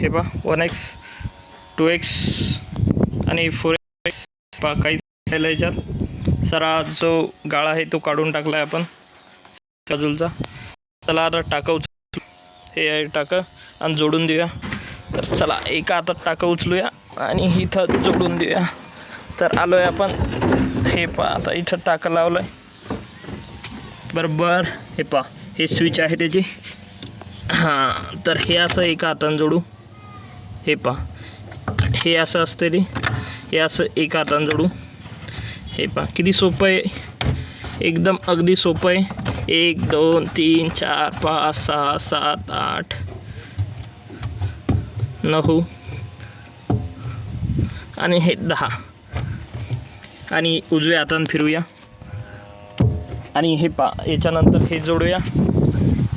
हे पा one X two X आणि फोर एक्स पा काही राहिलं याच्यात. सरा जो गाळा आहे तो काढून टाकला आहे आपण. बाजूलचा चला आता टाकं उचलू. हे आहे टाकं आणि जोडून देऊया. तर चला एका हातात टाकं उचलूया आणि इथं जोडून देऊया. तर आलो आहे आपण. हे पा आता इथं टाकं लावलं आहे बरोबर. हे पा हे स्विच आहे त्याची. हां तर हे असं एका हातानं जोडू. हे पा हे असं असते ते. हे असं एका हातानं जोडू. हे पा किती सोपं आहे. एकदम अगदी सोपं आहे. एक दोन तीन चार पाच सहा सात आठ नऊ आणि हे दहा. आणि उजव्या हातानं फिरूया. आणि हे पा याच्यानंतर हे जोडूया.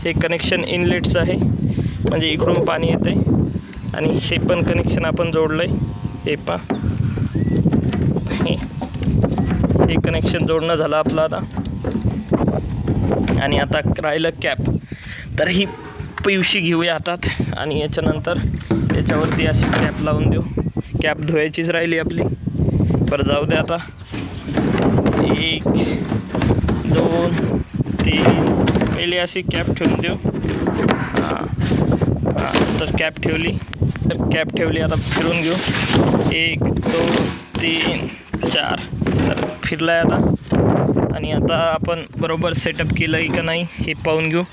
हे कनेक्शन इनलेटचं आहे. म्हणजे इकडून पाणी येते आणि हे पण कनेक्शन आपण जोडलं आहे हे पा हे. हे कनेक्शन जोडणं झालं आपलं आता. आणि आता राहिलं कॅप तर ही पिवशी घेऊया हातात. आणि याच्यानंतर याच्यावरती अशी कॅप लावून देऊ. कॅप धुवायचीच राहिली आपली. बरं जाऊ दे आता एक दोन तीन पहिली अशी कॅप ठेवून देऊ. हां हां तर कॅप ठेवली. तर कॅप ठेवली आता फिरून घेऊ. एक दोन तीन चार. तर फिरला आहे आता. आणि आता आपण बरोबर सेटअप केलं आहे का नाही हे पाहून घेऊ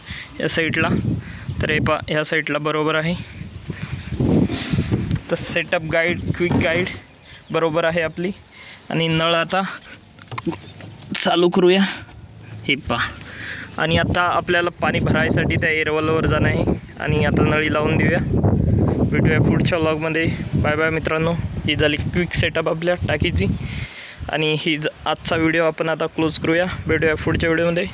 या साईडला तर हे पा ह्या साईडला बरोबर आहे. तर सेटअप गाईड क्विक गाईड बरोबर आहे आपली. आणि नळ आता चालू करूया. हे पा. आणि आता आपल्याला पाणी भरायसाठी त्या एरवलवर जाणं आहे. आणि आता नळी लावून देऊया. भेटूया पुढच्या व्लॉगमध्ये बाय बाय मित्रांनो. ही झाली क्विक सेटअप आपल्या टाकीची. आणि ही ज- आजचा व्हिडिओ आपण आता क्लोज करूया. भेटूया पुढच्या व्हिडिओमध्ये